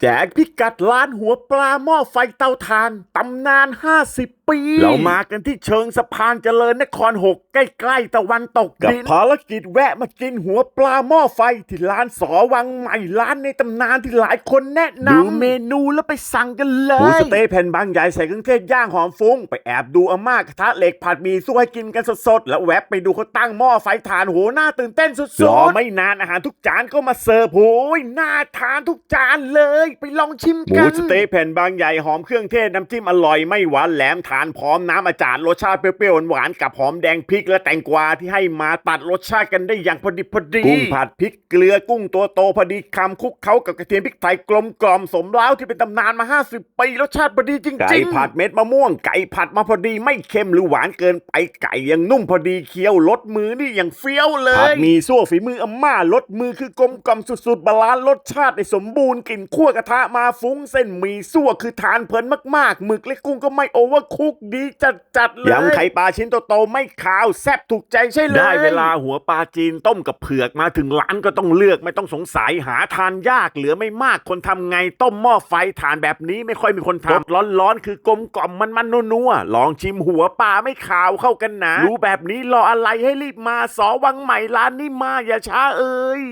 แจกพิกัดร้านหัวปลาหม้อไฟเตาถ่านตำนาน 50 ปี เรามากันที่เชิงสะพานเจริญนคร 6 ใกล้ๆตะวันตกกับภารกิจแวะมากินหัวปลาหม้อไฟ ที่ร้านสอวังใหม่ร้านในตำนานที่หลายคนแนะนำดูเมนูแล้วไปสั่งกันเลยหมูสะเต๊ะแผ่นบางใหญ่ใส่เครื่องเทศย่างหอมฟุ้ง ไปแอบดูอาม่ากระทะเหล็กผัดหมีสู้ให้กินกันสดๆ แล้วแวะไปดูเขาตั้งหม้อไฟถ่านโหน่าตื่นเต้นสุดๆรอไม่นานอาหารทุกจานก็มาเสิร์ฟโอ้ยน่าทานทุกจานเลย ไปลองชิมกันหมูสะเต๊ะแผ่นบางใหญ่หอมเครื่องเทศน้ำจิ้มอร่อยไม่หวานแหลมทานพร้อมน้ำอาจารย์รสชาติเปรี้ยวๆหวานๆกับหอมแดงพริกและแตงกวาที่ให้มาตัดรสชาติกันได้อย่างพอดีพอดีกุ้งผัดพริกเกลือกุ้งตัวโตพอดีคำคลุกเคล้ากับกระเทียมพริกไทยกลมกล่อมสมแล้วที่เป็นตำนานมา 50 ปีรสชาติพอดีจริงๆไก่ผัดเม็ดมะม่วงไก่ผัดมาพอดีไม่เค็มหรือหวานเกินไปไก่ยังนุ่มพอดีเคี้ยวรสมือนี่อย่างเฟี้ยวเลยผัดหมีซั่วฝีมืออาม่ารสมือคือกลมกล่อมสุดๆบาลานซ์รสชาติได้สมบูรณ์กลิ่นคั่วกระทะมาฟุ้งเส้นหมีซั่วคือทานเพลินมากๆหมึกและกุ้งก็ไม่โอเวอร์คุกดีจัดๆเลยยำไข่ปลาชิ้นโตๆไม่ขาวแซ่บถูกใจใช่เลย ได้เวลาหัวปลาจีนต้มกับเผือกมาถึงร้านก็ต้องเลือกไม่ต้องสงสัยหาทานยากเหลือไม่มากคนทำไงต้มหม้อไฟทานแบบนี้ไม่ค่อยมีคนทำร้อนๆคือกลมกล่อมมันๆนัวๆลองชิมหัวปลาไม่ขาวเข้ากันนะรู้แบบนี้รออะไรให้รีบมาสอวังใหม่ร้านนี้มาอย่าช้าเอ่ย